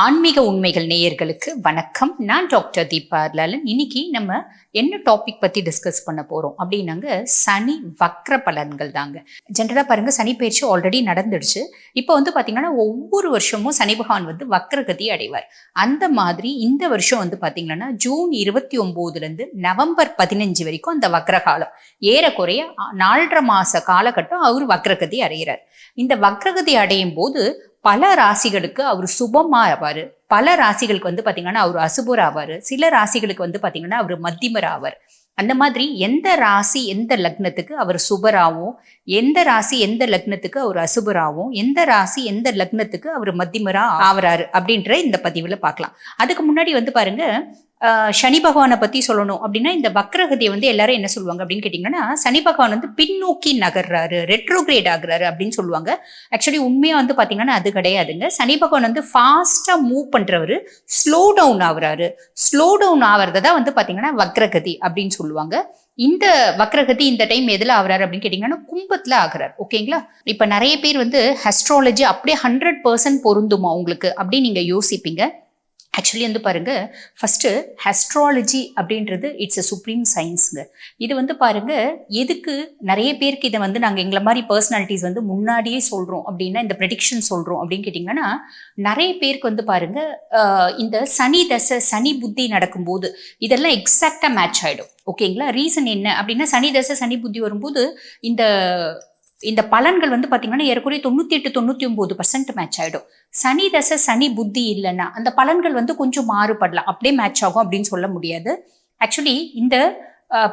ஆன்மீக உண்மைகள் நேயர்களுக்கு வணக்கம். நான் டாக்டர் தீபா லாலன். இன்னைக்கு நம்ம என்ன டாபிக் பத்தி டிஸ்கஸ் பண்ண போறோம் அப்படின்னாங்க சனி வக்ர பலன்கள் தாங்க. ஜென்ரலா பாருங்க சனி பயிற்சி ஆல்ரெடி நடந்துடுச்சு. இப்போ வந்து பாத்தீங்கன்னா ஒவ்வொரு வருஷமும் சனி பகவான் வந்து வக்ரகதி அடைவார். அந்த மாதிரி இந்த வருஷம் வந்து பாத்தீங்கன்னா ஜூன் இருபத்தி ஒன்பதுல இருந்து நவம்பர் பதினஞ்சு வரைக்கும் அந்த வக்ரகாலம். ஏறக்குறைய நாலரை மாச காலகட்டம் அவர் வக்ரகதி அடைகிறார். இந்த வக்ரகதி அடையும் போது பல ராசிகளுக்கு அவர் சுபமா ஆவார் பல ராசிகளுக்கு வந்து பார்த்தீங்கன்னா அவர் அசுபர் ஆவார் சில ராசிகளுக்கு வந்து பார்த்தீங்கன்னா அவர் மத்திமர் ஆவார் அந்த மாதிரி எந்த ராசி எந்த லக்னத்துக்கு அவர் சுபராகவும் எந்த ராசி எந்த லக்னத்துக்கு அவர் அசுபராகவும் எந்த ராசி எந்த லக்னத்துக்கு அவர் மத்திமரா ஆவறாரு அப்படின்ற இந்த பதிவுல பார்க்கலாம் அதுக்கு முன்னாடி வந்து பாருங்க சனி பகவானை பற்றி சொல்லணும் அப்படின்னா இந்த வக்ரகதியை வந்து எல்லாரும் என்ன சொல்லுவாங்க அப்படின்னு கேட்டிங்கன்னா சனி பகவான் வந்து பின்னோக்கி நகர்றாரு ரெட்ரோகிரேட் ஆகுறாரு அப்படின்னு சொல்லுவாங்க. ஆக்சுவலி உண்மையாக வந்து பார்த்தீங்கன்னா அது கிடையாதுங்க. சனி பகவான் வந்து ஃபாஸ்ட்டாக மூவ் பண்ணுறவர் ஸ்லோ டவுன் ஆகுறாரு. ஸ்லோ டவுன் ஆகிறத தான் வந்து பார்த்தீங்கன்னா வக்ரகதி அப்படின்னு சொல்லுவாங்க. இந்த வக்ரகதி இந்த டைம் எதில் ஆகுறாரு அப்படின்னு கேட்டிங்கன்னா கும்பத்தில் ஆகுறார். ஓகேங்களா இப்போ நிறைய பேர் வந்து ஹஸ்ட்ராலஜி அப்படியே ஹண்ட்ரட் பர்சன்ட் பொருந்துமா உங்களுக்கு அப்படின்னு நீங்கள் யோசிப்பீங்க. ஆக்சுவலி வந்து பாருங்கள் ஃபஸ்ட்டு ஹஸ்ட்ராலஜி அப்படின்றது இட்ஸ் எ சுப்ரீம் சயின்ஸுங்க இது வந்து பாருங்கள் எதுக்கு நிறைய பேருக்கு இதை வந்து நாங்கள் எங்களை மாதிரி பர்சனாலிட்டிஸ் வந்து முன்னாடியே சொல்கிறோம் அப்படின்னா இந்த ப்ரெடிக்ஷன் சொல்கிறோம் அப்படின்னு கேட்டிங்கன்னா நிறைய பேருக்கு வந்து பாருங்கள் இந்த சனி தசை சனி புத்தி நடக்கும்போது இதெல்லாம் எக்ஸாக்டாக மேட்ச் ஆகிடும் ஓகேங்களா ரீசன் என்ன அப்படின்னா சனி தசை சனி புத்தி வரும்போது இந்த இந்த பலன்கள் வந்து பார்த்தீங்கன்னா ஏறக்குறைய தொண்ணூற்றி எட்டு தொண்ணூற்றி ஒம்பது பர்சன்ட் மேட்ச் ஆகிடும் சனி தசை சனி புத்தி இல்லைன்னா அந்த பலன்கள் வந்து கொஞ்சம் மாறுபடலாம். அப்படியே மேட்ச் ஆகும் அப்படின்னு சொல்ல முடியாது. ஆக்சுவலி இந்த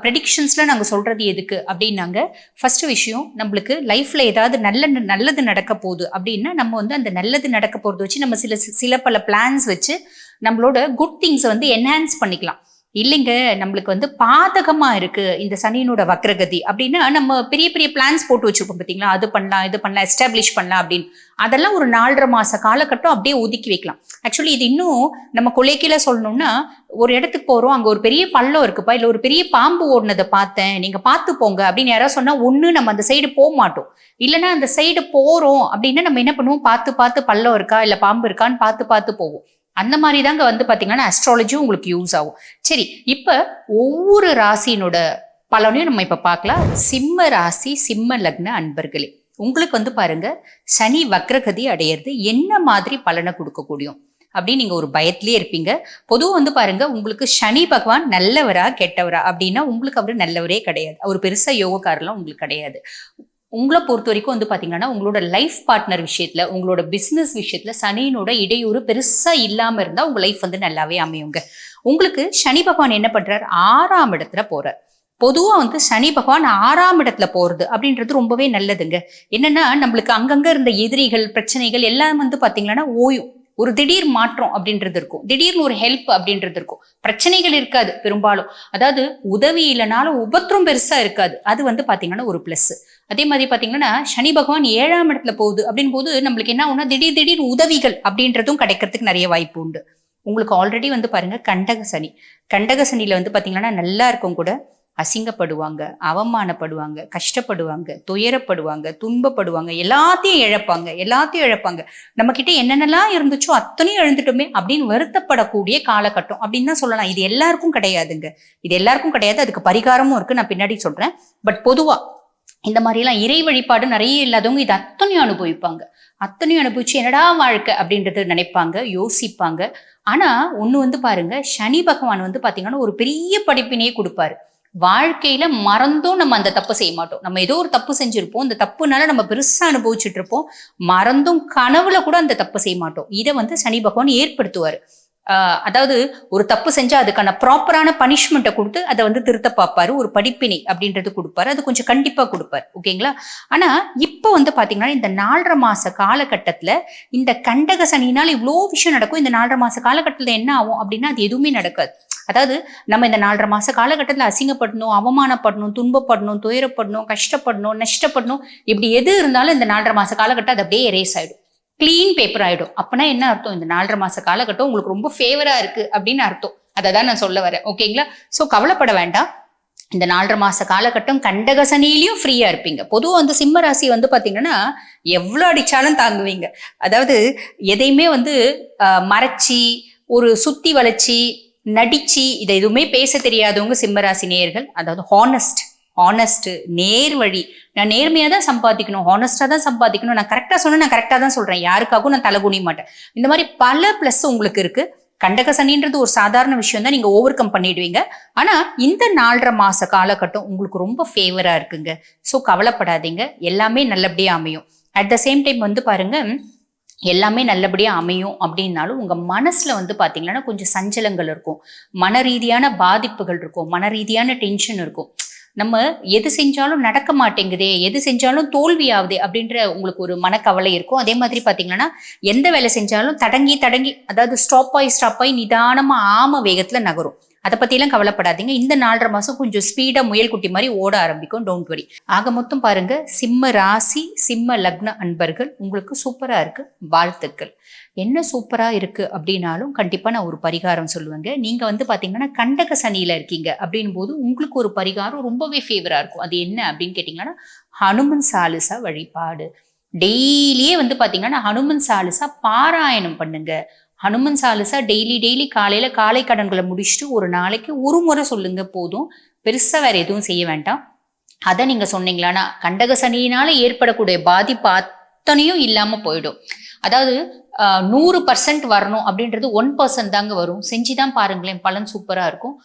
ப்ரெடிக்ஷன்ஸில் நாங்கள் சொல்கிறது எதுக்கு அப்படின்னாங்க ஃபர்ஸ்ட் விஷயம் நம்மளுக்கு லைஃப்பில் ஏதாவது நல்ல நல்லது நடக்க போகுது அப்படின்னா நம்ம வந்து அந்த நல்லது நடக்க போகிறத வச்சு நம்ம சில சில பல பிளான்ஸ் வச்சு நம்மளோட குட் திங்ஸை வந்து என்ஹான்ஸ் பண்ணிக்கலாம். இல்லைங்க நம்மளுக்கு வந்து பாதகமா இருக்கு இந்த சனியினோட வக்ரகதி அப்படின்னா நம்ம பெரிய பெரிய பிளான்ஸ் போட்டு வச்சிருப்போம் பார்த்தீங்களா அது பண்ணலாம் இது பண்ணலாம் எஸ்டாப்ளிஷ் பண்ணலாம் அப்படின்னு. அதெல்லாம் ஒரு நாலரை மாச காலகட்டம் அப்படியே ஒதுக்கி வைக்கலாம். ஆக்சுவலி இது இன்னும் நம்ம கொலைக்கில சொல்லணும்னா ஒரு இடத்துக்கு போறோம் அங்க ஒரு பெரிய பள்ளம் இருக்குப்பா இல்ல ஒரு பெரிய பாம்பு ஓடினதை பார்த்தேன் நீங்க பார்த்து போங்க அப்படின்னு யாராவது சொன்னா ஒண்ணு நம்ம அந்த சைடு போக மாட்டோம். இல்லைன்னா அந்த சைடு போறோம் அப்படின்னா நம்ம என்ன பண்ணுவோம்? பார்த்து பார்த்து பள்ளம் இருக்கா இல்ல பாம்பு இருக்கான்னு பார்த்து பார்த்து போவோம். அந்த மாதிரி தாங்க வந்து பார்த்தீங்கன்னா அஸ்ட்ராலஜியும் உங்களுக்கு யூஸ் ஆகும். சரி இப்போ ஒவ்வொரு ராசியினோட பலனையும் நம்ம இப்போ பார்க்கலாம். சிம்ம ராசி சிம்ம லக்ன அன்பர்களே உங்களுக்கு வந்து பாருங்க சனி வக்ரகதி அடையிறது என்ன மாதிரி பலனை கொடுக்கக்கூடியும் அப்படின்னு நீங்க ஒரு பயத்திலே இருப்பீங்க. பொதுவாக வந்து பாருங்க உங்களுக்கு சனி பகவான் நல்லவரா கெட்டவரா அப்படின்னா உங்களுக்கு அவர் நல்லவரே கிடையாது. அவர் பெருசா யோகக்காரெல்லாம் உங்களுக்கு கிடையாது. உங்களை பொறுத்த வரைக்கும் வந்து பார்த்தீங்கன்னா உங்களோட லைஃப் பார்ட்னர் விஷயத்துல உங்களோட பிஸ்னஸ் விஷயத்துல சனியினோட இடையூறு பெருசா இல்லாம இருந்தா உங்க லைஃப் வந்து நல்லாவே அமையுங்க. உங்களுக்கு சனி பகவான் என்ன பண்றார்? ஆறாம் இடத்துல போறார். பொதுவாக வந்து சனி பகவான் ஆறாம் இடத்துல போறது அப்படின்றது ரொம்பவே நல்லதுங்க. என்னன்னா நம்மளுக்கு அங்கங்க இருந்த எதிரிகள் பிரச்சனைகள் எல்லாம் வந்து பாத்தீங்கன்னா ஓயும். ஒரு திடீர் மாற்றம் அப்படின்றது இருக்கும். திடீர்னு ஒரு ஹெல்ப் அப்படின்றது இருக்கும். பிரச்சனைகள் இருக்காது பெரும்பாலும். அதாவது உதவி இல்லைனாலும் உபத்திரம் பெருசா இருக்காது. அது வந்து பாத்தீங்கன்னா ஒரு பிளஸ் அதே மாதிரி பார்த்தீங்கன்னா சனி பகவான் ஏழாம் இடத்துல போகுது அப்படின் போது நம்மளுக்கு என்ன ஆகும்னா திடீர் திடீர் உதவிகள் அப்படின்றதும் கிடைக்கிறதுக்கு நிறைய வாய்ப்பு உண்டு. உங்களுக்கு ஆல்ரெடி வந்து பாருங்க கண்டக சனி. கண்டக சனியில வந்து பாத்தீங்கன்னா நல்லா இருக்கும் கூட அசிங்கப்படுவாங்க அவமானப்படுவாங்க கஷ்டப்படுவாங்க துயரப்படுவாங்க துன்பப்படுவாங்க எல்லாத்தையும் இழப்பாங்க எல்லாத்தையும் இழப்பாங்க. நம்ம கிட்ட என்னென்னலாம் இருந்துச்சோ அத்தனையும் இழந்துட்டோமே அப்படின்னு வருத்தப்படக்கூடிய காலகட்டம் அப்படின்னு தான் சொல்லலாம். இது எல்லாருக்கும் கிடையாதுங்க. இது எல்லாருக்கும் கிடையாது. அதுக்கு பரிகாரமும் இருக்கு. நான் பின்னாடி சொல்றேன். பட் பொதுவா இந்த மாதிரிலாம் இறை வழிபாடு நிறைய இல்லாதவங்க இது அத்தனையும் அனுபவிப்பாங்க. அத்தனையும் அனுபவிச்சு என்னடா வாழ்க்கை அப்படின்றது நினைப்பாங்க யோசிப்பாங்க. ஆனால் ஒன்று வந்து பாருங்க சனி பகவான் வந்து பார்த்தீங்கன்னா ஒரு பெரிய படிப்பினையே கொடுப்பாரு. வாழ்க்கையில மறந்தும் நம்ம அந்த தப்பு செய்ய மாட்டோம். நம்ம ஏதோ ஒரு தப்பு செஞ்சிருப்போம். அந்த தப்புனால நம்ம பெருசா அனுபவிச்சுட்டு இருப்போம். மறந்தும் கனவுல கூட அந்த தப்பு செய்ய மாட்டோம். இதை வந்து சனி பகவான் ஏற்படுத்துவார். அதாவது ஒரு தப்பு செஞ்சா அதுக்கான ப்ராப்பரான பனிஷ்மெண்ட்டை கொடுத்து அதை வந்து திருத்த பார்ப்பாரு. ஒரு படிப்பினை அப்படின்றது கொடுப்பாரு. அது கொஞ்சம் கண்டிப்பா கொடுப்பாரு. ஓகேங்களா? ஆனா இப்போ வந்து பாத்தீங்கன்னா இந்த நாலரை மாச காலகட்டத்துல இந்த கண்டக சனினால் இவ்வளோ விஷயம் நடக்கும். இந்த நாலரை மாச காலகட்டத்துல என்ன ஆகும் அப்படின்னா அது எதுவுமே நடக்காது. அதாவது நம்ம இந்த நாலரை மாச காலகட்டத்தில் அசிங்கப்படணும் அவமானப்படணும் துன்பப்படணும் துயரப்படணும் கஷ்டப்படணும் நஷ்டப்படணும் இப்படி எது இருந்தாலும் இந்த நாலரை மாச காலகட்டம் அது அப்படியே எரேஸ் ஆயிடும். கிளீன் பேப்பர் ஆகிடும் அப்பனா என்ன அர்த்தம்? இந்த நாலரை மாச காலகட்டம் உங்களுக்கு ரொம்ப ஃபேவரா இருக்கு அப்படின்னு அர்த்தம். அதை தான் நான் சொல்ல வரேன். ஓகேங்களா ஸோ கவலைப்பட வேண்டாம். இந்த நாலரை மாச காலகட்டம் கண்டக சனியிலையும் ஃப்ரீயா இருப்பீங்க. பொதுவாக வந்து சிம்ம ராசி வந்து பாத்தீங்கன்னா எவ்வளோ அடிச்சாலும் தாங்குவீங்க. அதாவது எதையுமே வந்து மறைச்சி ஒரு சுத்தி வளைச்சி நடிச்சு இதை எதுவுமே பேச தெரியாதவங்க சிம்மராசி நேயர்கள். அதாவது ஹானஸ்ட் ஹானஸ்ட்டு நேர் வழி நான் நேர்மையாக தான் சம்பாதிக்கணும் ஹானஸ்டாக தான் சம்பாதிக்கணும். நான் கரெக்டாக சொன்னால் நான் கரெக்டாக தான் சொல்கிறேன் யாருக்காகவும் நான் தலை குனிய மாட்டேன். இந்த மாதிரி பல ப்ளஸ் உங்களுக்கு இருக்குது கண்டக சனின்றது ஒரு சாதாரண விஷயம் தான் நீங்கள் ஓவர் கம் பண்ணிடுவீங்க. ஆனால் இந்த நாலரை மாத காலகட்டம் உங்களுக்கு ரொம்ப ஃபேவராக இருக்குங்க. ஸோ கவலைப்படாதீங்க. எல்லாமே நல்லபடியாக அமையும். அட் த சேம் டைம் வந்து பாருங்கள் எல்லாமே நல்லபடியாக அமையும் அப்படின்னாலும் உங்கள் மனசில் வந்து பார்த்தீங்கன்னா கொஞ்சம் சஞ்சலங்கள் இருக்கும். மன ரீதியான பாதிப்புகள் இருக்கும். மன ரீதியான டென்ஷன் இருக்கும். நம்ம எது செஞ்சாலும் நடக்க மாட்டேங்குதே எது செஞ்சாலும் தோல்வி ஆகுது அப்படின்ற உங்களுக்கு ஒரு மனக்கவலை இருக்கும். அதே மாதிரி பார்த்தீங்கன்னா எந்த வேலை செஞ்சாலும் தடங்கி தடங்கி அதாவது ஸ்டாப் ஆகி ஸ்டாப் ஆகி நிதானமாக ஆம வேகத்தில் நகரும். அதை பற்றிலாம் கவலைப்படாதீங்க. இந்த நாலரை மாதம் கொஞ்சம் ஸ்பீடாக முயல் குட்டி மாதிரி ஓட ஆரம்பிக்கும். டோன்ட் வரி ஆக மொத்தம் பாருங்க. சிம்ம ராசி சிம்ம லக்ன அன்பர்கள் உங்களுக்கு சூப்பராக இருக்கு. வாழ்த்துக்கள். என்ன சூப்பராக இருக்கு அப்படின்னாலும் கண்டிப்பாக நான் ஒரு பரிகாரம் சொல்லுவேங்க. நீங்கள் வந்து பார்த்தீங்கன்னா கண்டக சனியில் இருக்கீங்க அப்படின் போது உங்களுக்கு ஒரு பரிகாரம் ரொம்பவே ஃபேவராக இருக்கும். அது என்ன அப்படின்னு கேட்டிங்கன்னா ஹனுமன் சாலிசா வழிபாடு. டெய்லியே வந்து பார்த்தீங்கன்னா ஹனுமன் சாலிசா பாராயணம் பண்ணுங்க. ஹனுமன் சாலிசா டெய்லி டெய்லி காலையில் காலை கடன்களை முடிச்சுட்டு ஒரு நாளைக்கு ஒரு முறை சொல்லுங்க போதும். பெருசாக வேறு எதுவும் செய்ய வேண்டாம். அதை நீங்கள் சொன்னீங்களான்னா கண்டக சனியினால் ஏற்படக்கூடிய பாதிப்பு அத்தனையும் இல்லாமல் போயிடும். அதாவது நூறு பர்சன்ட் வரணும் அப்படின்றது ஒன் பர்சன்ட் தாங்க வரும். செஞ்சு தான் பாருங்களேன் பலன் சூப்பராக இருக்கும்.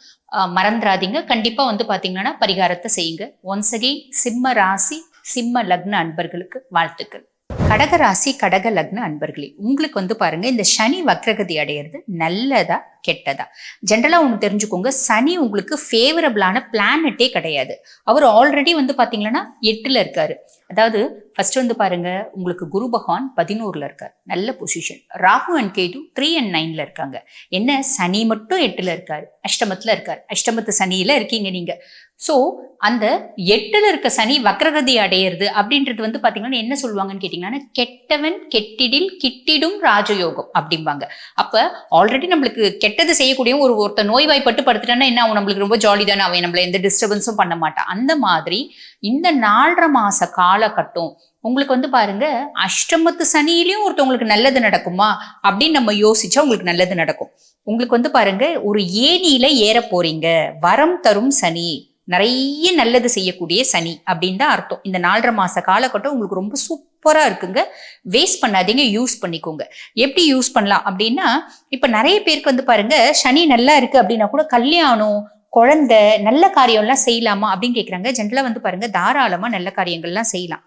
மறந்துடாதீங்க. கண்டிப்பாக வந்து பார்த்தீங்கன்னா பரிகாரத்தை செய்யுங்க. ஒன்ஸ் அகெயின் சிம்ம ராசி சிம்ம லக்ன அன்பர்களுக்கு வாழ்த்துக்கள். கடக ராசி கடக லக்ன அன்பர்களே உங்களுக்கு வந்து பாருங்க இந்த சனி வக்ரகதி அடையிறது நல்லதா கெட்டதா? ஜென்ரலா ஒன்று தெரிஞ்சுக்கோங்க சனி உங்களுக்கு ஃபேவரபிளான பிளானட்டே கிடையாது. அவர் ஆல்ரெடி வந்து பாத்தீங்கன்னா எட்டுல இருக்காரு. அதாவது ஃபர்ஸ்ட் வந்து பாருங்க உங்களுக்கு குரு பகவான் பதினோருல இருக்கார். நல்ல position Rahu and Ketu three and நைன்ல இருக்காங்க. என்ன? சனி மட்டும் எட்டுல இருக்காரு. அஷ்டமத்துல இருக்காரு. அஷ்டமத்து சனியில இருக்கீங்க நீங்க. ஸோ அந்த எட்டில் இருக்க சனி வக்ரகதி அடையிறது அப்படின்றது வந்து பார்த்தீங்கன்னா என்ன சொல்லுவாங்கன்னு கேட்டிங்கன்னா கெட்டவன் கெட்டிடில் கிட்டிடும் ராஜயோகம் அப்படிம்பாங்க. அப்போ ஆல்ரெடி நம்மளுக்கு கெட்டது செய்யக்கூடிய ஒரு ஒருத்த நோய்வாய்ப்பட்டு படுத்துட்டான்னா என்ன அவன் நம்மளுக்கு ரொம்ப ஜாலி தானே அவன் நம்மள எந்த டிஸ்டர்பன்ஸும் பண்ண மாட்டான். அந்த மாதிரி இந்த நாலரை மாச காலகட்டம் உங்களுக்கு வந்து பாருங்க அஷ்டமத்து சனியிலையும் ஒருத்தவங்களுக்கு நல்லது நடக்குமா அப்படின்னு நம்ம யோசிச்சா உங்களுக்கு நல்லது நடக்கும். உங்களுக்கு வந்து பாருங்க ஒரு ஏணியில ஏற போறீங்க. வரம் தரும் சனி. நிறைய நல்லது செய்யக்கூடிய சனி அப்படின்னு தான் அர்த்தம். இந்த நாலரை மாச காலகட்டம் உங்களுக்கு ரொம்ப சூப்பராக இருக்குங்க. வேஸ்ட் பண்ணாதீங்க யூஸ் பண்ணிக்கோங்க. எப்படி யூஸ் பண்ணலாம் அப்படின்னா இப்போ நிறைய பேருக்கு வந்து பாருங்க சனி நல்லா இருக்கு அப்படின்னா கூட கல்யாணம் குழந்தை நல்ல காரியம்லாம் செய்யலாமா அப்படின்னு கேட்குறாங்க ஜென்ரலாக வந்து பாருங்க தாராளமாக நல்ல காரியங்கள்லாம் செய்யலாம்.